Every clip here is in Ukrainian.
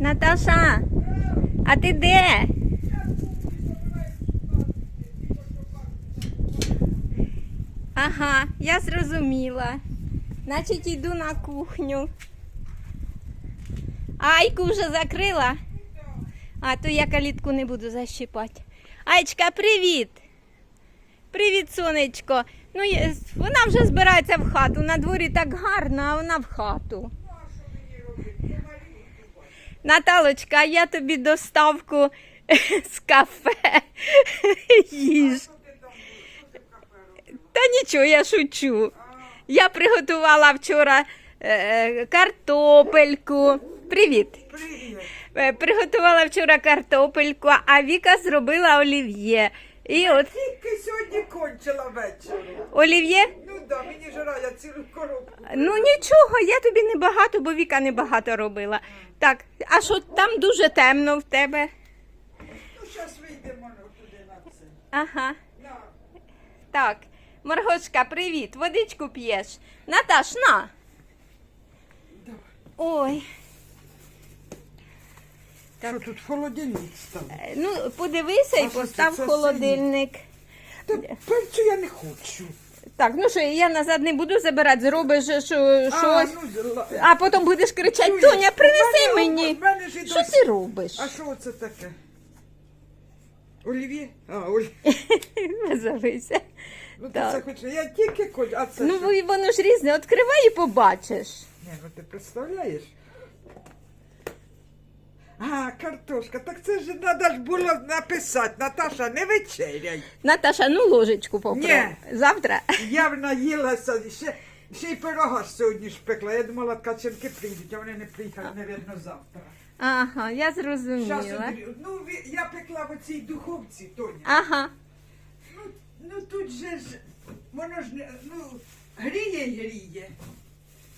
Наташа, а ти де? Ага, я зрозуміла. Значить, йду на кухню. Айку вже закрила. А то я калітку не буду защипати. Айчка, привіт! Привіт, сонечко. Ну, вона вже збирається в хату. На дворі так гарно, а вона в хату. Наталочка, а я тобі доставку з кафе їж. Та нічого, я шучу. Я приготувала вчора е, картопельку. Привіт. Привіт. Е, Приготувала вчора картопельку, а Віка зробила олів'є. І от Тільки сьогодні кончила вечором. олів'є. Ну да, мені жара, я цілу коробку. Ну нічого, я тобі не багато, бо Віка не багато робила. Так, а що там дуже темно в тебе? Ну, зараз вийдемо ну, туди на це. Ага. На. Так, Маргошка, привіт. Водичку п'єш. Наташ, на. Давай. Ой. Що тут холодильник став? е, Ну, подивися і постав холодильник. Та перцю я не хочу. Так, ну що, я назад не буду забирати, зробиш е, що, А, щось. ну, А потім будеш кричати, Чуєш, Тоня, принеси в мене- мені. в мене ж і Що досі- ти робиш? А що це таке? Олів'є? А, олів'є. Завися. Ну ти Так. це хочеш. Я тільки хочу, а це Ну, що? воно ж різне, відкривай і побачиш. Ні, ну ти представляєш? А, картошка, так це ж треба ж було написати, Наташа, не вечеряй. Наташа, ну ложечку попробуй. Ні. Завтра. Я наїлася, ще, ще й пирога сьогодні ж пекла. Я думала, ткаченки прийдуть, а вони не приїхали, навірно, завтра. Ага, я Щас зрозуміла. одрі- ну, ви- я пекла в оцій духовці, Тоня. Ага. Ну, ну тут же ж, воно ж, не- ну, гріє й гріє.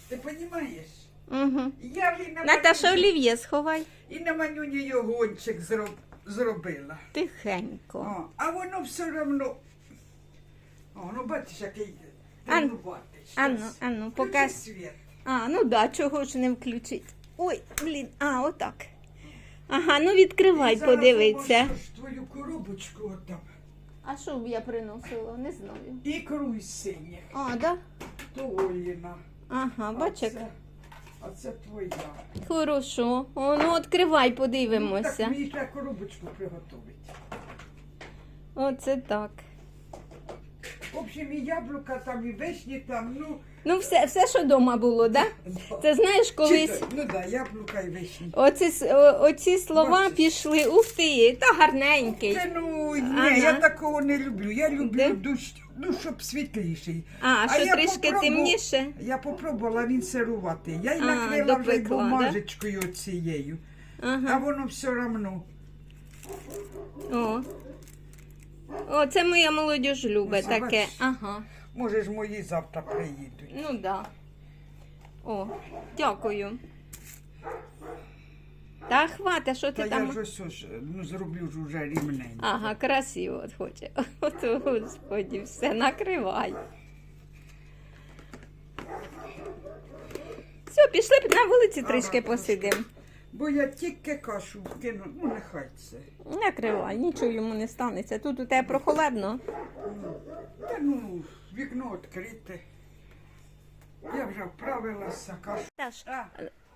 Ти розумієш? Угу. Я і на Наташа, манюні- олів'є сховай. І на манюні йогончик зроб, зробила. Тихенько. О, а воно все одно. О, ну бачиш, який Ан- тренуватий. Ану, Щас. ану, Включи покаж. світ. А, ну да, чого ж не включить. Ой, блін, а, отак. Ага, ну відкривай, І зараз обов'язково ж твою коробочку отдам. А що б я приносила? Не знаю. Ікру із синіх. А, да? Толіна. Ага, бач як. А а це твоя. Хорошо. О, ну відкривай, Так подивимося. мені треба коробочку приготувати. Оце так. В общем, і яблука там, і вишні там, ну. Ну, все, все, що вдома було, да? Це знаєш, колись. Ну так, да, яблука і вишні. Оці, с- о- оці слова Бачиш? пішли. Ух ти, та гарненький. Та ну ні, Ага. я такого не люблю. Я люблю Де? душ, ну, щоб світліший. А, що я трішки попробу- темніше? Я попробувала він сирувати. Я й А, накрила вже й допекла, да? бумажечкою цією. А воно все одно. О. О, це моя молодіж любить Ось, таке. Ага. Може ж мої завтра приїдуть. Ну да. О, дякую. Та хвата, що ти Та там? я ж ось ось, ну, зроблю ж уже рівненько. Ага, красиво от хоче. От, господі, все, накривай. Все, пішли на вулиці трішки посидимо. Бо я тільки кашу вкину, ну нехай це. Накривай, нічого йому не станеться. Тут у тебе прохолодно. Та ну, вікно відкрите. Я вже вправилася, кашу. Таш, А,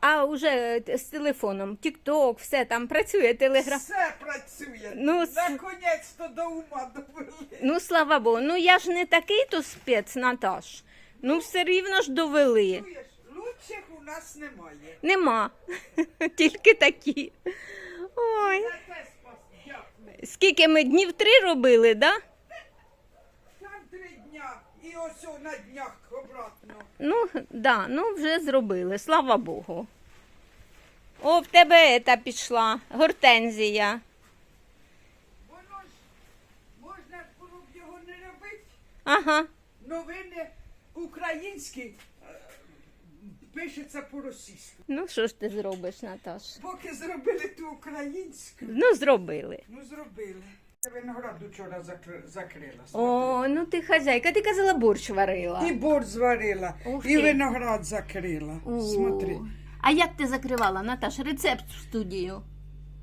А вже е, з телефоном, Тік-Ток, все там працює, телеграф. все працює. Ну, с- Наконець-то до ума довели. Ну, слава Богу, ну я ж не такий то спец, Наташ. Ну, все рівно ж довели. Чуєш, лучших у нас немає. Нема. Тільки такі. Ой. Скільки ми днів три робили, да? Там три дня і ось на днях обратно. Ну, да, ну вже зробили, слава Богу. О, в тебе ета пішла, гортензія. Воно ж можна було б його не робити. Ага. Новини українські пишеться по-російськи. Ну, що ж ти зробиш, Наташ? Поки зробили ту українську, Ну, зробили. ну зробили. Виноград вчора закри- закрила. О, ну ти хазяйка, ти казала борщ варила. І борщ зварила, Ух і ти. виноград закрила. О. Смотри. А як ти закривала, Наташ, рецепт в студію?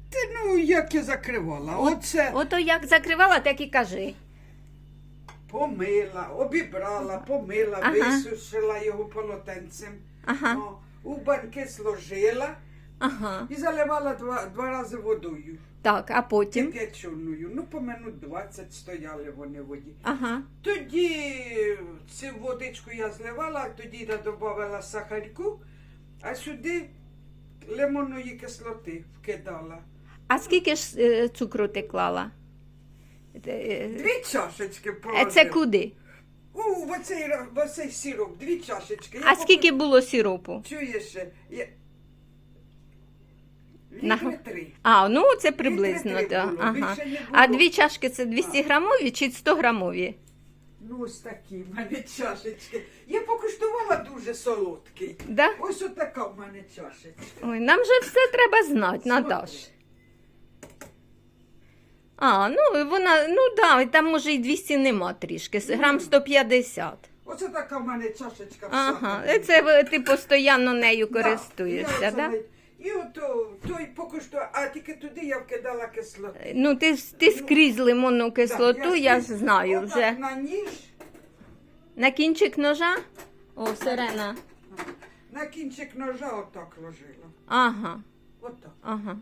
Ти ну як я закривала? Оце Ото як закривала, так і кажи. Помила, обібрала, помила, Ага. висушила його полотенцем. Ага, О, у банки сложила ага. і заливала два, два рази водою. Так, а потім. Кип'яченою. Ну, по минут 20 стояли вони в воді. Ага. Тоді цю водичку я зливала, тоді я додавала сахарку, а сюди лимонної кислоти вкидала. А скільки ж е, цукру ти клала? Е, Дві чашечки е, положила. Це куди? У, в оцей, в оцей сироп, дві чашечки. Я А поки- скільки було сіропу? Чуєш? Я... На- Літри три. А, ну це приблизно, Літри три так. було, Ага. більше не А дві чашки це 200 грамові чи 100 грамові? Ну, ось такі в мене чашечки. Я покуштувала дуже солодкий. Да? Ось отака в мене чашечка. Ой, нам же все треба знати, Наташ. А, ну вона, ну да, і там може і 200 нема трішки, с- грам 150. Оце така в мене чашечка. в Ага, сахарі. і це ви- ти постійно нею Да, користуєшся, так? Да? І ото той покуштував, а тільки туди я вкидала кислоту. Ну, ти, ти скрізь лимонну кислоту, Так, я скрізь знаю отак вже. На ніж, На кінчик ножа? О, сирена. на кінчик ножа отак ложила. Ага, Отак. ага.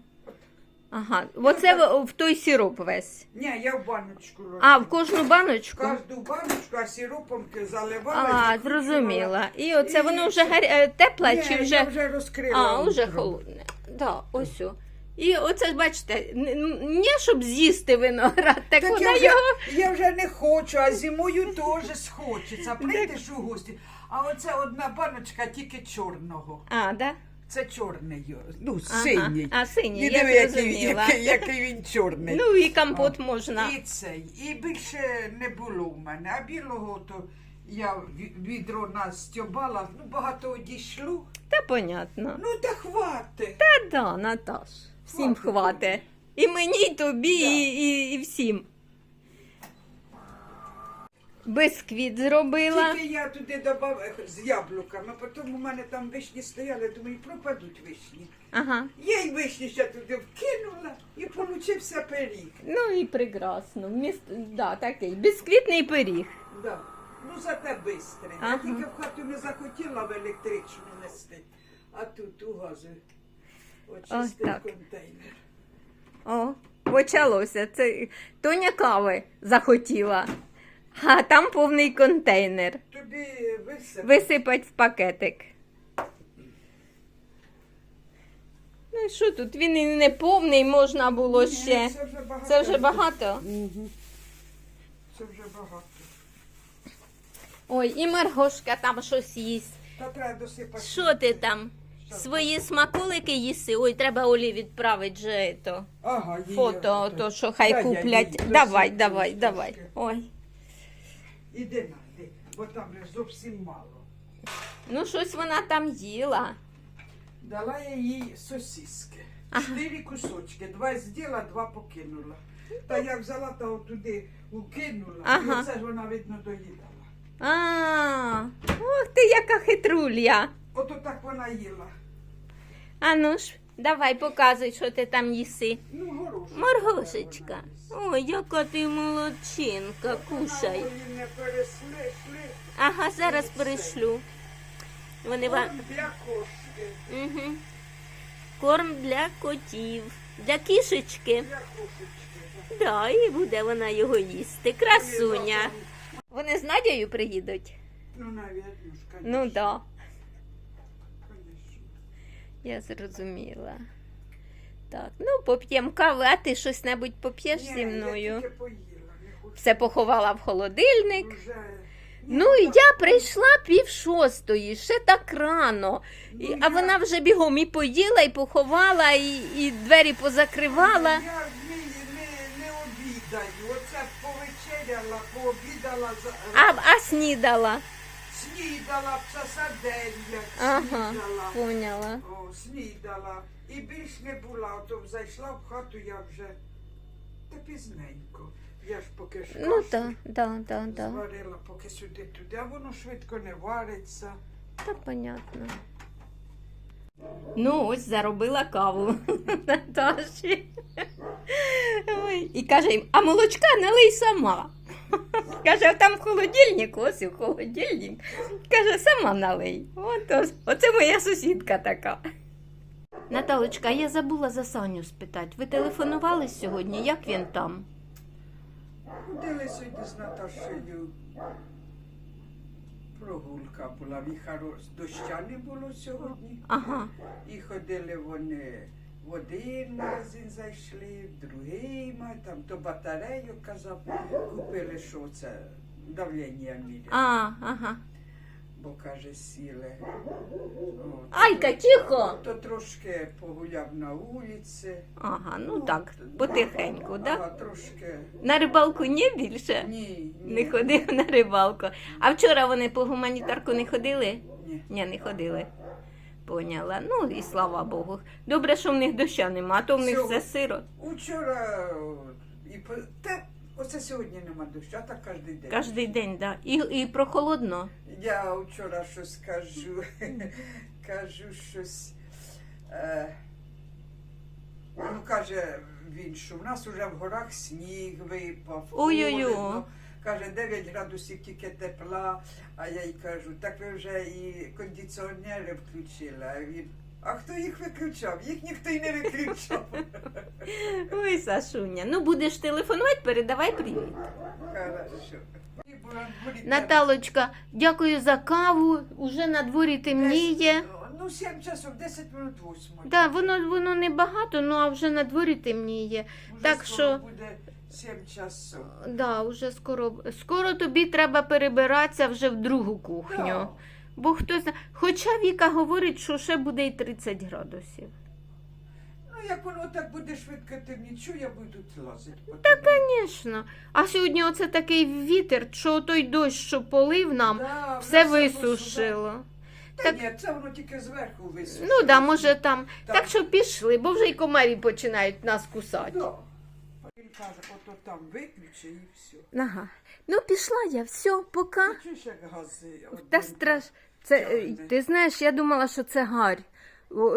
Ага. Оце в, в той сироп весь. Ні, я в баночку ложила. А, в кожну баночку? Кожну баночку, а сиропом заливала. А, закручувала. зрозуміла. І оце І воно вже все. гар... е, тепле Ні, чи я вже. вже розкрила. А, вже утром. холодне. Да, ось. о. І оце ж бачите, н- н- не щоб з'їсти виноград, так, Так вона вже, його. я вже не хочу, а зимою теж схочеться. Прийдеш у гості. А оце одна баночка тільки чорного. А, да? Це чорний, ну, Ага. синій. А, синій, я диви, який, який, який він чорний. Ну і компот можна. І цей. І більше не було в мене. А білого то я ві- відро настьобала, ну багато одійшло. Та понятно. Ну та хвати. Та да, Наташ. Всім Хватить хвате. І мені, і тобі, Да. і, і, і всім. Бисквіт зробила. Тільки я туди додав з яблуками, потім у мене там вишні стояли, думаю, пропадуть вишні. Ага. Я й вишні ще туди вкинула і получився пиріг. Ну і прекрасно. Вміст... Да, такий. Бісквітний пиріг. Да. Ну зате бистре. Ага. Я тільки в хату не захотіла в електричну нести, а тут у газу очистив так. контейнер. О, почалося. Це Тоня кави захотіла. А там повний контейнер. Тобі висип. Висипать в пакетик. Ну і що тут? Він і не повний, можна було ще. Це вже багато. Це вже багато. Це вже багато. Ой, і Маргошка там щось їсть. Та треба досипати. Що ти там? Свої смаколики їси? Ой, треба Олі відправити же то. Ага, Фото, ото. то, що хай я куплять. Давай, давай, трошки. давай. Ой. Іди на, іди, бо там же зовсім мало. Ну, щось вона там їла. Дала я їй сосиски. Ага. Чотири кусочки. Два з'їла, два покинула. Та я взяла та туди укинула, Ага. і оце ж вона, видно, доїдала. А, ох ти, яка хитрулья. Ото так вона їла. А ну ж, давай показуй, що ти там їси. Ну, горошок. Маргошечка. Ой, яка ти молодчинка, кушай. Не пересли, шли. Ага, зараз перешлю. Вони вам. Корм для кошки. Угу. Корм для котів, для кішечки. Для кошечки. Да, і буде вона його їсти. Красуня. Вони з Надією приїдуть? Ну, навіть, ну, да. Я зрозуміла. Так, ну поп'ємо кави, а ти щось небудь поп'єш зі мною? Я тільки поїла, не хочу. Все поховала в холодильник. Вже... Ну, і я прийшла пів шостої, ще так рано. І, Ну, а я- вона вже бігом і поїла, і поховала, і, і двері позакривала. Я ж не, не, не обідаю. Оце повечеряла, пообідала, за- А, а снідала. Снідала б часа дев'ять, Ага, снідала. поняла. О, снідала. І більш не була, то зайшла в хату я вже та пізненько. Я ж поки ж Ну кашу так, да, да, да. зварила, поки сюди туди, а воно швидко не вариться. Та понятно. Ну, ось заробила каву Наташі. І каже їм, а молочка налий сама. Каже, там в холодильнику, ось і в холодильник. Каже, сама налий. От, ось. Оце моя сусідка така. Наталочка, я забула за Саню спитати. Ви телефонували сьогодні? Як він там? Ходили сьогодні з Наташею. Прогулка була, віхаро доща не було сьогодні. Ага. І ходили вони в один магазин зайшли, в другий, там то батарею казав, купили, що це давлення міряє. А, ага. Бо каже, сіли. От. Айка, тихо! То трошки погуляв на вулиці. Ага, ну так, потихеньку, А так? трошки На рибалку ні більше? ні, ні. Не ходив на рибалку. А вчора вони по гуманітарку не ходили? Ні. Ні, не ходили. Поняла. Ну і слава Богу. Добре, що в них доща нема, а то в них Всього. все сиро. Учора і по те, оце сьогодні нема дощу, а так кожен день. Кожний день, да. І, і прохолодно. Я вчора щось кажу, кажу щось. Е, ну, каже він, що в нас вже в горах сніг випав. Ой-ой-ой. холодно. Каже, 9 градусів тільки тепла, а я й кажу, так ви вже і кондиціонери включили. А він, а хто їх виключав? Їх ніхто й не виключав. Ой, Сашуня. Ну будеш телефонувати, передавай привіт. Хорошо. Наталочка, дякую за каву. Уже на дворі темніє. Ну, 7 часов, 10 минут 8. Да, воно, воно не багато, ну а вже на дворі темніє. Уже так скоро що- буде 7 часов. Да, вже скоро. Скоро тобі треба перебиратися вже в другу кухню. Да. Бо хто зна. Хоча Віка говорить, що ще буде і 30 градусів. Ну, як воно так буде швидко темнічу, я буду лазити. Та, звісно. А сьогодні оце такий вітер, що той дощ, що полив нам, да, все висушило. Та Так- ні, це воно тільки зверху висушило. Ну да, може там. Так. Так що пішли, бо вже й комарі починають нас кусати. Да. Він каже, ото там виключи і все. Ага. Ну пішла я, все, пока. Чуєш, як гази? Та дим страш. Це, е, ти знаєш, я думала, що це гарь.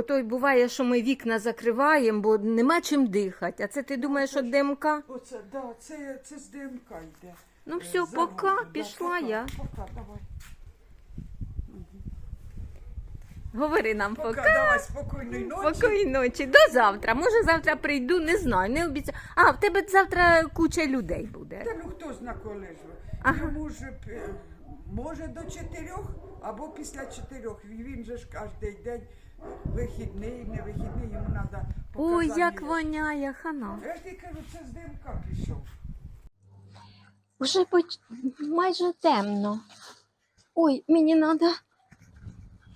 Той буває, що ми вікна закриваємо, бо нема чим дихати. А це ти думаєш, що димка? Оце, да, це, це з ДМК йде. Ну Е, все, заводу. пока, Да, пішла пока, я. Пока, давай. Говори нам Пока, пока. давай, спокійної ночі. Спокійної ночі. До завтра. Може, завтра прийду, не знаю, не обіцяю. А, в тебе завтра куча людей буде. Та ну хто зна коли ж. Ага. Йому ж е, може до чотирьох або після чотирьох. Він же ж кожен день вихідний, не вихідний, йому треба Ой, як воняє хана. Я ж тобі кажу, це з ДМК пішов. Уже поч- майже темно. Ой, мені треба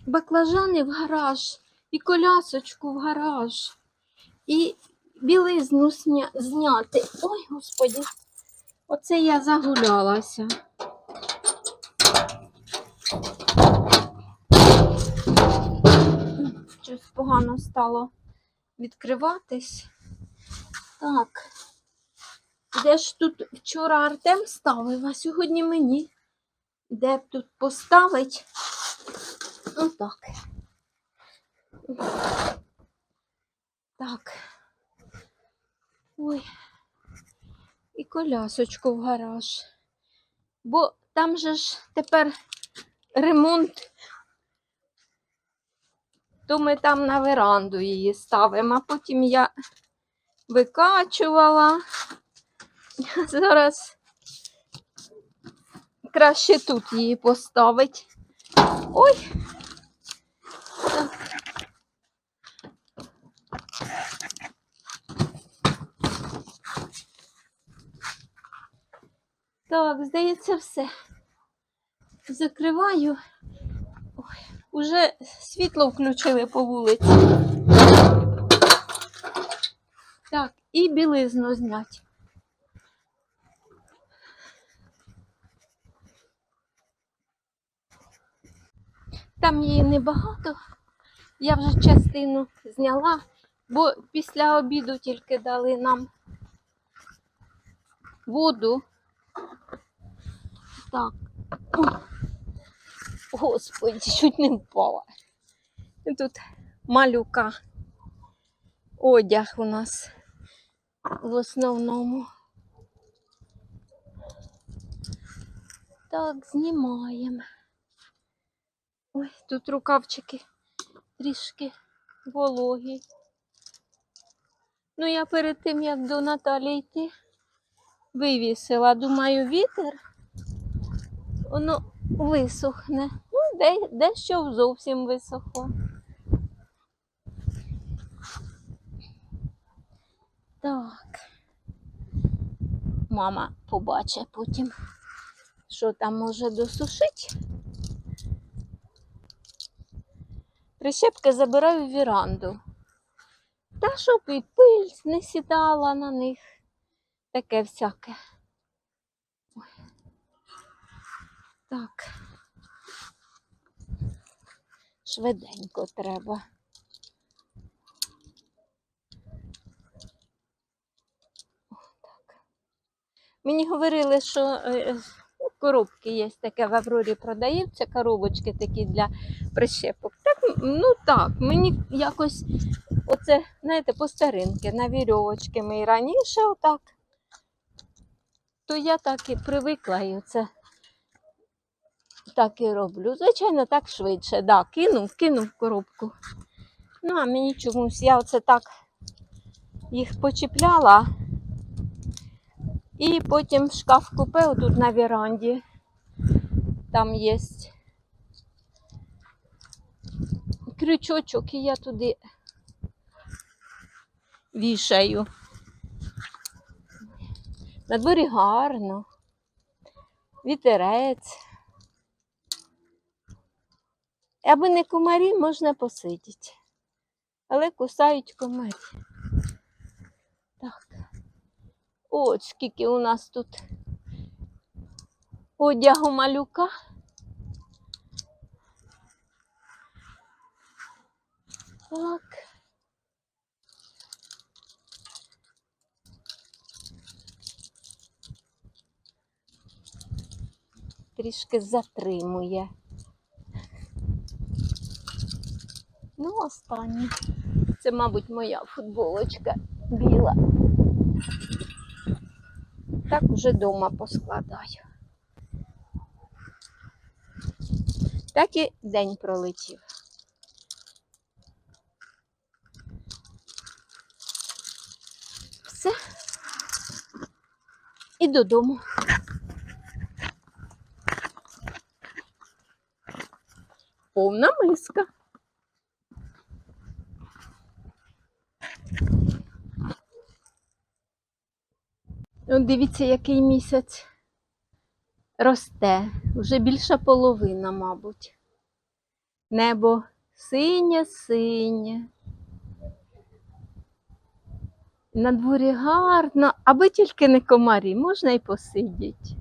баклажани в гараж, і колясочку в гараж, і білизну сня... зняти. Ой, господі, оце я загулялася. Щось погано стало відкриватись. Так. Де ж тут вчора Артем ставив, а сьогодні мені. Де тут поставить? Отак. Так. Ой. І колясочку в гараж. Бо там же ж тепер ремонт. То ми там на веранду її ставимо, а потім я викачувала. Зараз краще тут її поставить. Ой. Так. Здається, все. Закриваю. Уже світло включили по вулиці. Так, і білизну знять. Там її небагато. Я вже частину зняла, бо після обіду тільки дали нам воду. Так. Господи, чуть не впала. Тут малюка. Одяг у нас в основному. Так, знімаємо. Ой, тут рукавчики трішки вологі. Ну, я перед тим, як до Наталі йти, вивісила. Думаю, вітер, воно висохне. Ну, де, дещо зовсім висохло. Так. Мама побачить потім, що там може досушити. Прищепки забираю в віранду. Та щоб і пиль не сідала на них. Таке всяке. Ой. Так. Швиденько треба. Мені говорили, що е, ну, коробки є таке в Аврорі продаються, коробочки такі для прищепок. Так, ну так, мені якось оце, знаєте, по старинки, на вірьовочки ми і раніше отак. То я так і привикла і оце так і роблю. Звичайно, так швидше. Да, кинув, кинув коробку. Ну, а мені чомусь я оце так їх почіпляла. І потім шкаф купив тут на віранді. Там є крючочок, і я туди вішаю. На дворі гарно. Вітерець. Аби не комарі, можна посидіти. Але кусають комарі. Так. От скільки у нас тут одягу малюка. Так. Трішки затримує. Ну, останнє. Це, мабуть, моя футболочка біла. Так уже дома поскладаю. Так і день пролетів. Все. І додому. Повна миска. Дивіться, який місяць росте. Вже більша половина, мабуть. Небо синє, синє. На дворі гарно, аби тільки не комарі, можна й посидіти.